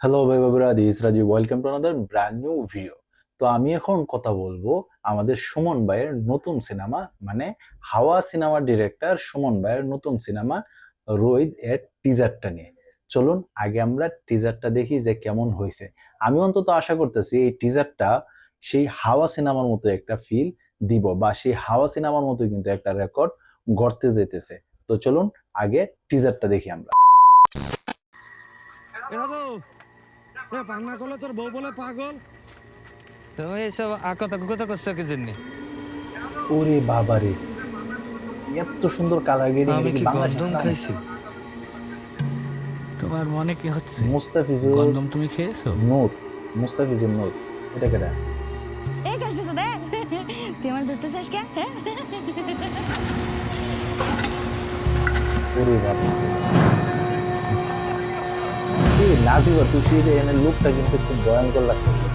Hello ভাই বাবুরা this Rajib welcome to another brand new video তো আমি এখন কথা বলব আমাদের সুমন ভাইয়ের নতুন সিনেমা মানে হাওয়া সিনেমার ডিরেক্টর সুমন ভাইয়ের নতুন সিনেমা রোহিত এর টিজারটা নিয়ে। চলুন, আগে আমরা টিজারটা দেখি যে কেমন হয়েছে। আমি অন্তত আশা করতেছি এই টিজারটা সেই হাওয়া সিনেমার মতো একটা ফিল দিব, বা সেই হাওয়া সিনেমার মতো কিন্তু একটা রেকর্ড গড়তে যেতেছে। তো চলুন, আগে টিজারটা দেখি আমরা। এ পান্না করলে তোর বউ বলে পাগল। তুমি এসব আকতা কুকতা করছ কি জন্য? ওরে বাবারে এত সুন্দর কালার গ্রেডিং আমি কি গন্ধম খাইছি? তোমার মনে কি হচ্ছে? মুস্তাফিজুর গন্ধম তুমি খেয়েছো? নোট মুস্তাফিজুর নোট এটা কেটা এই কাশি তো দে। তুই আমার ধরতে চাস কে? হ্যাঁ? ওরে বাবা নাজিবা তুই সেই এনে লুকটা কিন্তু খুব ভয়ঙ্কর লাগতেছে।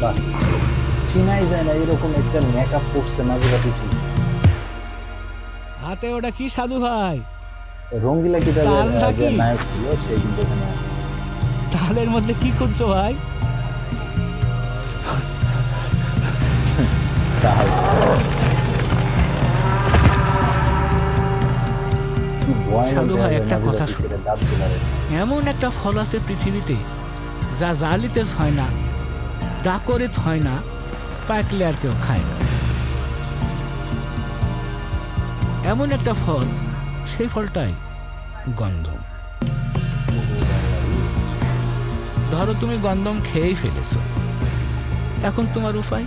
বাহ। চিনাই যায় না এরকম একটা মেকআপ করছে নাজিবা তুই হাতে ওটা কি সাধু ভাই? রঙ্গিলা কিতাবের তাল যে নায়ক ছিল সে কিন্তু এখানে আছে। তালের মধ্যে কি খুঁজছো ভাই? তাহলে সাধু ভাই, একটা কথা শোনো। এমন একটা ফল আছে পৃথিবীতে যা জালিতে হয় না ডাকরিত হয় না পাকলে আর কেউ খায় না। এমন একটা ফল সেই ফলটাই গন্ধম। ধরো তুমি গন্ধম খেয়েই ফেলেছো। এখন তোমার উপায়?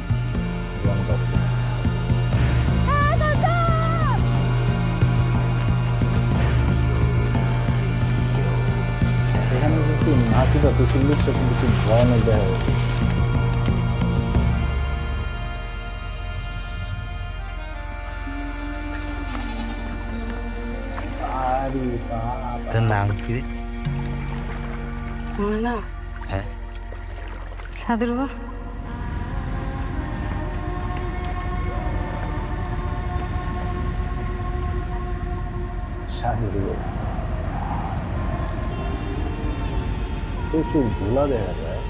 কিন্তু নাচিটা তুষির লুকটা কিন্তু খুব ভয়ানক দেখা বাবা। হ্যাঁ। সাধুর বা প্রচুর গোলা দেখা যায়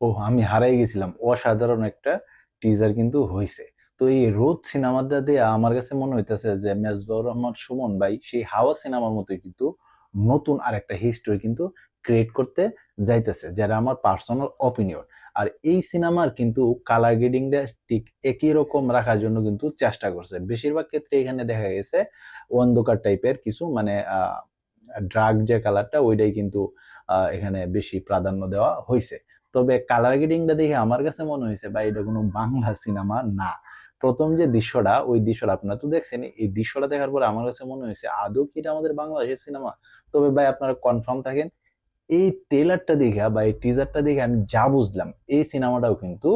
ও, আমি হারাই গেছিলাম। অসাধারণ একটা টিজার কিন্তু হয়েছে তো এই রোদ সিনেমাটা দিয়ে আমার কাছে মনে হইতেছে যে মেজবাউর রহমান সুমন ভাই, সেই হাওয়া সিনেমার মতোই কিন্তু নতুন আর একটা হিস্টোরি কিন্তু ক্রিয়েট করতে যাইতেছে, যারা আমার পার্সোনাল অপিনিয়ন আর এই সিনেমার কিন্তু কালার গ্রেডিংটা ঠিক একই রকম রাখার জন্য কিন্তু চেষ্টা করছে। বেশিরভাগ ক্ষেত্রে এখানে দেখা গেছে অন্ধকার টাইপের কিছু মানে ড্রাগ যে কালারটা ওইটাই কিন্তু এখানে বেশি প্রাধান্য দেওয়া হয়েছে তবে কালার গ্রেডিংটা দেখে আমার কাছে মনে হয়েছে বা এটা কোনো বাংলা সিনেমা না। প্রথম যে দৃশ্যটা, ওই দৃশ্যটা আপনারা তো দেখছেন, এই দৃশ্যটা দেখার পরে আমার কাছে মনে হয়েছে, আদৌ কি এটা আমাদের বাংলাদেশের সিনেমা? তবে ভাই আপনারা কনফার্ম থাকেন, এই ট্রেলারটা দেখে বা এই টিজারটা দেখে আমি যা বুঝলাম, এই সিনেমাটাও কিন্তু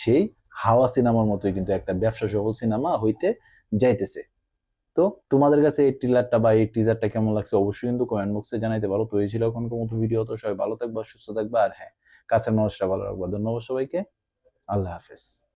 সেই হাওয়া সিনেমার মতোই কিন্তু একটা ব্যবসা সফল সিনেমা হইতে যাইতেছে। তো তোমাদের কাছে এই ট্রেলারটা বা এই টিজারটা কেমন লাগছে অবশ্যই কিন্তু কমেন্ট বক্সে জানাইতে পারো। তো এই ছিল এখনকার মতো ভিডিও তো সবাই ভালো থাকবা, সুস্থ থাকবা, আর হ্যাঁ কাছের মানুষরা ভালো রাখবা। ধন্যবাদ সবাইকে, আল্লাহ হাফেজ।